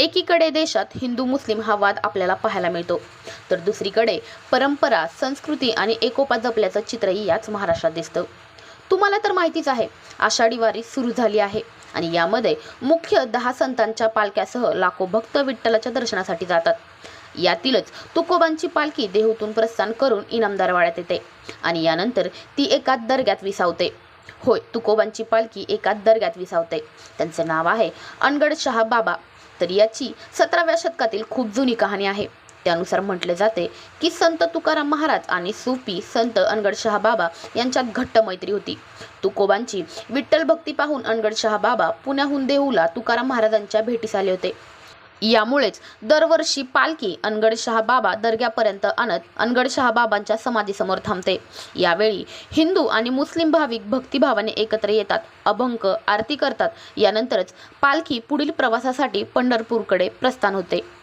एकीकडे देशात हिंदू मुस्लिम हा वाद आपल्याला पाहायला मिळतो. तर दुसरीकडे परंपरा संस्कृती आणि एकोपा जपल्याचं चित्रही याच महाराष्ट्रात दिसतं. तुम्हाला तर माहितीच आहे आषाढी वारी सुरू झाली आहे आणि यामध्ये मुख्य दहा संतांच्या पालख्यासह लाखो भक्त विठ्ठलाच्या दर्शनासाठी जातात. यातीलच तुकोबांची पालखी देहूतून प्रस्थान करून इनामदारवाड्यात येते आणि यानंतर ती एका दर्ग्यात विसावते. होय तुकोबांची पालखी एका दर्ग्यात विसावते. त्यांचं नाव आहे अनगड शहा बाबा. तर याची सतराव्या शतकातील खूप जुनी कहाणी आहे. त्यानुसार म्हटले जाते की संत तुकाराम महाराज आणि सुफी संत अनगडशहा बाबा यांच्यात घट्ट मैत्री होती. तुकोबांची विठ्ठल भक्ती पाहून अनगडशहा बाबा पुण्याहून देहूला तुकाराम महाराजांच्या भेटीस आले होते. यामुळेच दरवर्षी पालखी अनगडशहा बाबा दर्ग्यापर्यंत आणत अनगडशहा बाबांच्या समाधीसमोर थांबते. यावेळी हिंदू आणि मुस्लिम भाविक भक्तिभावाने एकत्र येतात अभंक आरती करतात. यानंतरच पालखी पुढील प्रवासासाठी पंढरपूरकडे प्रस्थान होते.